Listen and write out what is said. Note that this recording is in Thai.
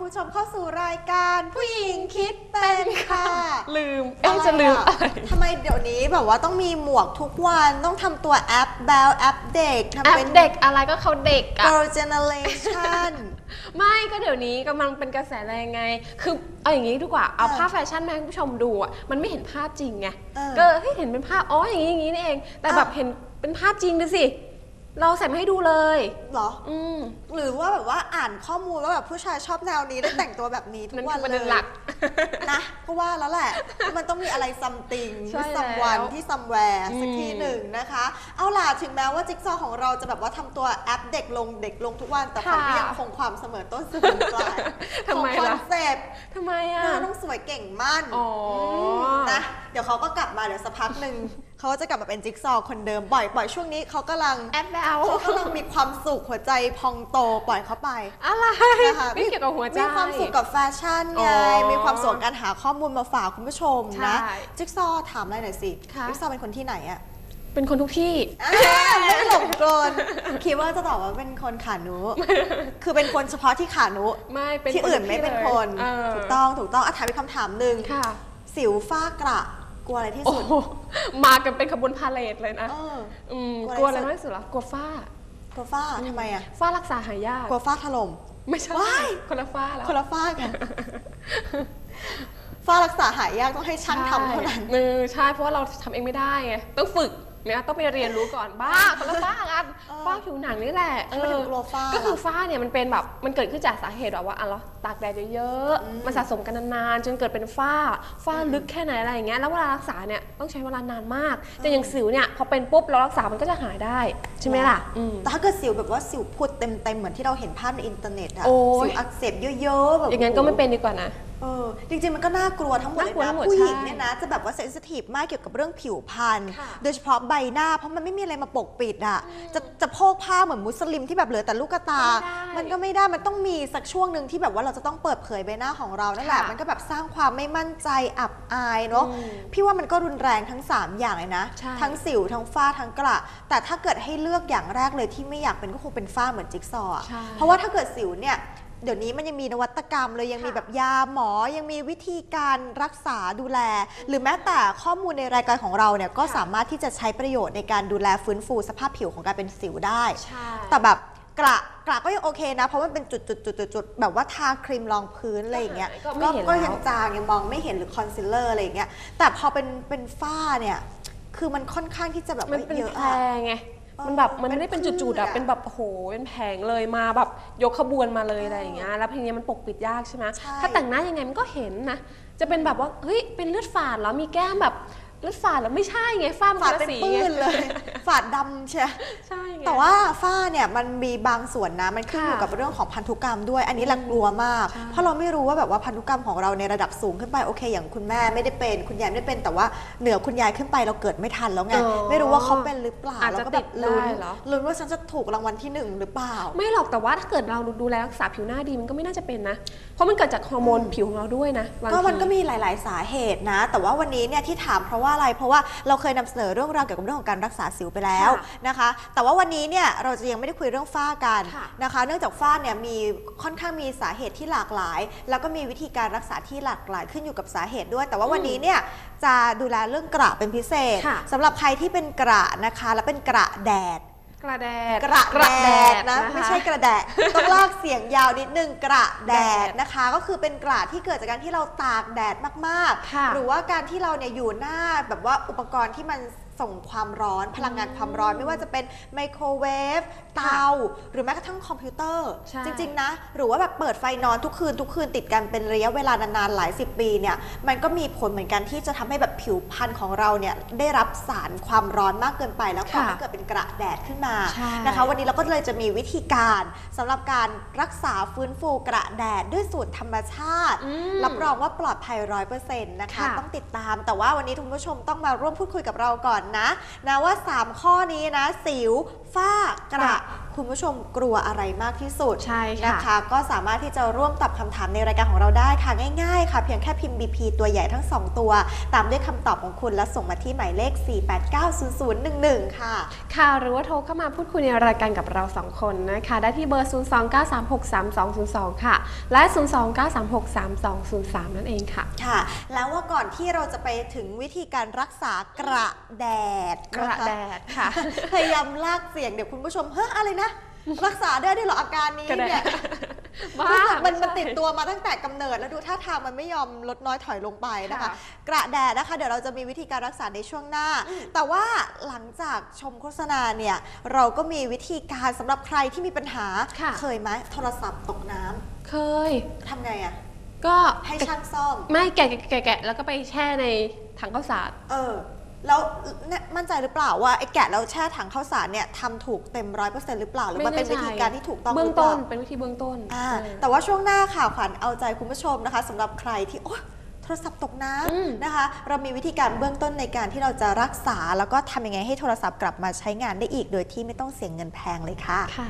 คุณผู้ชมเข้าสู่รายการผู้หญิงคิดเป็นค่ะลืมเอ้ยจะลืมอะอะไรทำไมเดี๋ยวนี้แบบว่าต้องมีหมวกทุกวันต้องทำตัวแอปแบลแอปเด็กแอทำปเป็นเด็กอะไรก็เขาเด็กอะ girl generation ไม่ก็เดี๋ยวนี้กำลังเป็นกระแสแรงไง คือเอาอย่างนี้ดีกว่าเอาเออภาพแฟชั่นมาให้คุณผู้ชมดูอะมันไม่เห็นภาพจริงไงเออก็เฮ้ยเห็นเป็นภาพอ๋ออย่างนี้อย่างนี้นี่เอง แต่เออแบบเห็นเป็นภาพจริงดูสิ เราใส่มาให้ดูเลย เหรอ อืมหรือว่าแบบว่าอ่านข้อมูลว่าแบบผู้ชายชอบแนวนี้แล้วแต่งตัวแบบนี้ทุนั่กนวันคือประเลเด็นยหลัก นะเพราะว่าแล้วแหละ มันต้องมีอะไรซัมติงใช่ที่ซัมวันแล้วที่ซัมแวร์สักอืม ทีหนึ่งนะคะ เอาล่ะถึงแม้ว่าจิ๊กซอว์ของเราจะแบบว่าทำตัวแอปเด็กลงเด็กลงทุกวันแต่ผมก็ยังคงความเสมอต้นเสมอปลายทำไมของคอล่ะนเซ็ปต์ ทำไมหอะน้าต้องสวยเก่งมั่นอ๋ออื มนะเดี๋ยวเขาก็กลับมาเดี๋ยวสักพักหนึ่งเขาจะกลับมาเป็นจิ๊กซอว์คนเดิมบ่อยบ่อยช่วงนี้เขากำลังแอปแบลเขากำลังมีความสุขหัวใจพองโตปล่อยเขาไปอะไรนะคะไม่เกี่ยวกับหัวใจมีความสุขกับแฟชั่นไงอ๋อมีความสุขกับการหาข้อมูลมาฝากคุณผู้ชมนะใช่จิ๊กซอว์ถามอะไรหน่อยสิค่ะจิ๊กซอว์เป็นคนที่ไหนอะเป็นคนทุกที่อ่าไม่หลงกลนคิดว่าจะตอบว่าเป็นคนขานุ คือเป็นคนเฉพาะที่ขานุไม่เป็นที่อื่นไม่เป็นคนเออถูกต้องถูกต้องอะถามอีกคำถามหนึ่งค่ะสิวฝ้ากระ กลัวอะไรที่โอ้สุด โหมากันเป็นขบวนพาเลทเลยนะเอออืมกกลัลัววอะอะไรไร มากที่สุดเหรอกลัวฝ้ากลัวฝ้าทำไมอะฝ้ารักษาหายากกลัวฝ้าถล่ม ไม่ใช่ว้าย คนละฝ้าแล้วคนละฝ้ากันฝ้ารักษาหายากต้องให้ช่างทำเท่านั้น เออใช่เพราะว่าเราทำเองไม่ได้ไงต้องฝึกเนี่ยต้องไปเรียนรู้ก่อนบ้าคนละฝ้ากันเออฝ้าผิวหนังนี่แหละทำไมถึงกลัวฝ้าก็คือฝ้าเนี่ยมันเป็นแบบมันเกิดขึ้นจากสาเหตุแบบว่าอะเราตากแดดเยอะๆมันสะสมกันนานๆจนเกิดเป็นฝ้าฝ้าลึกแค่ไหนอะไรอย่างเงี้ยแล้วเวลารักษาเนี่ยต้องใช้เวลานานมาก แต่อย่างสิวเนี่ยพอเป็นปุ๊บเรารักษามันก็จะหายได้ใช่ไหมล่ะอืมแต่ถ้าเกิดสิวแบบว่าสิวพุดเต็มๆเหมือนที่เราเห็นภาพในอินเทอร์เน็ตอะโอ้ยสิวอักเสบเยอะๆแบบอย่างนั้นก็ไม่เป็นดีกว่านะ เออจริงๆ มันก็น่ากลัวทั้งหมดเลยน่ากลัวทั้นะงหมดผู้หญิงใช่เนี่ยนะ จะแบบว่าเซนซิทีฟมากเกี่ยวกับเรื่องผิวพรรณค่ะ โดยเฉพาะใบหน้า เพราะมันไม่มีอะไรมาปกปิดอะจะจะโพกผ้าเหมือนมุสลิมที่แบบเหลือแต่ลูกตาไม่ได้มันก็ไม่ได้มันต้องมีสักช่วงหนึ่งที่แบบว่าเราจะต้องเปิดเผยใบหน้าของเรานั่นแหละค่ะมันก็แบบสร้างความไม่มั่นใจอับอายเนาะอืมพี่ว่ามันก็รุนแรงทั้งสามอย่างเลยนะ ใช่ ทั้งสิวทั้งฝ้าทั้งกระ แต่ถ้าเกิดให้เลือกอย่างแรกเลยที่ไม่อยากเป็นก็คงเป็นฝ้าเหมือนจิ๊กซอว์อะใช่ เพราะว่าถ้าเกิดสิวเนี่ย เดี๋ยวนี้มันยังมีนวัตกรรมเลยยังมีค่ะแบบยาหมอยังมีวิธีการรักษาดูแล หรือแม้แต่ข้อมูลในรายการของเราเนี่ยก็ค่ะสามารถที่จะใช้ประโยชน์ในการดูแลฟื้นฟูสภาพผิวของการเป็นสิวได้ ใช่ แต่แบบกระกระก็ยังโอเคนะ เพราะมันเป็นจุดจุดจุดจุดจุดแบบว่าทาครีมรองพื้นอะไรอย่างเงี้ยก็ไม่เห็นก็แล้วยังจางยังมองไม่เห็นหรือคอนซีลเลอร์อะไรอย่างเงี้ยแต่พอเป็นเป็นฝ้าเนี่ยคือมันค่อนข้างที่จะแบบมันว่าเป็นเยอะแผลอะ ไงเออ มันแบบมันไม่ได้เป็นเป็นจุดๆอะพืชอะเป็นแบบโอ้โหเป็นแผงเลยมาแบบยกขบวนมาเลยอะไรอย่างเงี้ยแล้วทีนี้มันปกปิดยากใช่ไหมใช่ ถ้าแต่งหน้ายังไงมันก็เห็นนะจะเป็นแบบว่าเฮ้ยเป็นเลือดฝาดเหรอมีแก้มแบบเลือดฝาดแล้วไม่ใช่ไงฝ้ามันฝาดคนละเป็นสีปื้ไง นเลย ฝาดดำเชียใช่ไง แต่ว่าฝ้าเนี่ยมันมีบางส่วนนะมันขึ้นอยู่ค่ะกับเรื่องของพันธุกรรมด้วย อันนี้เรากลัวมาก ใช่ เพราะเราไม่รู้ว่าแบบว่าพันธุกรรมของเราในระดับสูงขึ้นไปโอเค อย่างคุณแม่ไม่ได้เป็น คุณยายไม่ได้เป็นแต่ว่าเหนือคุณยายขึ้นไปเราเกิดไม่ทันแล้วไงอ๋อไม่รู้ว่าเขาเป็นหรือเปล่าอาจจะเราก็แบบติดได้ลุ้นเหรอ ลุ้นว่าฉันจะถูกรางวัลที่หนึ่งหรือเปล่า ไม่หรอกแต่ว่าถ้าเกิดเราดูแลรักษาผิวหน้าดีมันก็ไม่น่าจะเป็นนะ เพราะมันเกิดจากฮอร์โมนผิวของเราด้วยนะบางก็มันทีก็มีหลาย ๆ สาเหตุนะ แต่ว่าวันนี้เนี่ยที่ถามเพราะว่าอะไร เพราะว่าเราเคยนำเสนอเรื่องราวเกี่ยวกับเรื่องของการรักษาสิวไปแล้วค่ะนะคะ แต่ว่าวันนี้เนี่ยเราจะยังไม่ได้คุยเรื่องฝ้ากันค่ะนะคะ เนื่องจากฝ้าเนี่ยมีค่อนข้างมีสาเหตุที่หลากหลาย แล้วก็มีวิธีการรักษาที่หลากหลายขึ้นอยู่กับสาเหตุด้วย แต่ว่าวันนี้เนี่ยจะดูแลเรื่องกระเป็นพิเศษค่ะสำหรับใครที่เป็นกระนะคะ และเป็นกระแดดกระแดด กระแดดนะคไม่ใช่กระแดดต้องลากเสียงยาวนิดนึงกระแดดนะคะ ก็คือเป็นกระที่เกิดจากการที่เราตากแดดมากค่ะๆหรือว่าการที่เราเนี่ยอยู่หน้าแบบว่าอุปกรณ์ที่มัน ส่งความร้อนพลังงานความร้อนไม่ว่าจะเป็นไมโครเวฟเตา หรือแม้กระทั่งคอมพิวเตอร์ ใช่ จริง ๆ นะ หรือว่าแบบเปิดไฟนอนทุกคืนทุกคืนติดกันเป็นระยะเวลานานๆหลายสิบปีเนี่ยมันก็มีผลเหมือนกันที่จะทำให้แบบผิวพรรณของเราเนี่ยได้รับสารความร้อนมากเกินไปแล้วก่อค่ะให้เกิดเป็นกระแดดขึ้นมาใช่ นะคะ วันนี้เราก็เลยจะมีวิธีการสำหรับการรักษาฟื้นฟูกระแดดด้วยสูตรธรรมชาติ อืม รับรองว่าปลอดภัยร้อยเปอร์เซ็นต์นะคะ ค่ะต้องติดตามแต่ว่าวันนี้คุณผู้ชมต้องมาร่วมพูดคุยกับเราก่อนนะนะว่า 3 ข้อนี้นะ สิวฝ้ากระ ค่ะคคุณผู้ชมกลัวอะไรมากที่สุดใช่นะค่ะคะก็สามารถที่จะร่วมตอบคำถามในรายการของเราได้ค่ะง่ายๆ ค่ะเพียงแค่พิมพ์ BP ตัวใหญ่ทั้ง 2 ตัว ตามด้วยคำตอบของคุณและส่งมาที่หมายเลข 4890011 ค่ะ ค่ะหรือว่าโทรเข้ามาพูดคุยในรายการกับเรา 2 คนนะคะ ได้ที่เบอร์ 029363202 ค่ะ และ 029363203 นั่นเองค่ะค่ะ แล้วว่าก่อนที่เราจะไปถึงวิธีการรักษากระแดดกระนคแดดค่ะพยายามลากเสียงเดี๋ยวคุณผู้ชมเฮ้ยอะไรนะ รักษาได้ด้วยเหรออาการนี้กระแดเนี่ยดบ้ารู้สึกมันไใช่มันติดตัวมาตั้งแต่กำเนิดแล้วดูท่าทางมันไม่ยอมลดน้อยถอยลงไปนะคะค่ะกระแดดนะคะ เดี๋ยวเราจะมีวิธีการรักษาในช่วงหน้า แต่ว่าหลังจากชมโฆษณาเนี่ยเราก็มีวิธีการสำหรับใครที่มีปัญหาค่ะเคยไหมโทรศัพท์ตกน้ำเคยทำไงอะก็ให้ช่างซ่อมไม่แกะแกะแกะแกะแล้วก็ไปแช่ในถังข้าวสารเออ แล้วเนี่ยมั่นใจหรือเปล่าว่าไอ้แกะแล้วแช่ถังข้าวสารเนี่ยทำถูกเต็มร้อยเปอร์เซ็นต์หรือเปล่า หรือมันเป็นวิธีการที่ถูกต้องหเบื้องรือเปต้ล่านเป็นวิธีเบื้องต้นอ่าเออ แต่ว่าช่วงหน้าค่ะขวัญเอาใจคุณผู้ชมนะคะสำหรับใครที่โอ๊ยโทรศัพท์ตกน้อืมำนะคะ เรามีวิธีการเบื้องต้นในการที่เราจะรักษา แล้วก็ทำยังไงให้โทรศัพท์กลับมาใช้งานได้อีก โดยที่ไม่ต้องเสียเงินแพงเลยค่ะ ค่ะ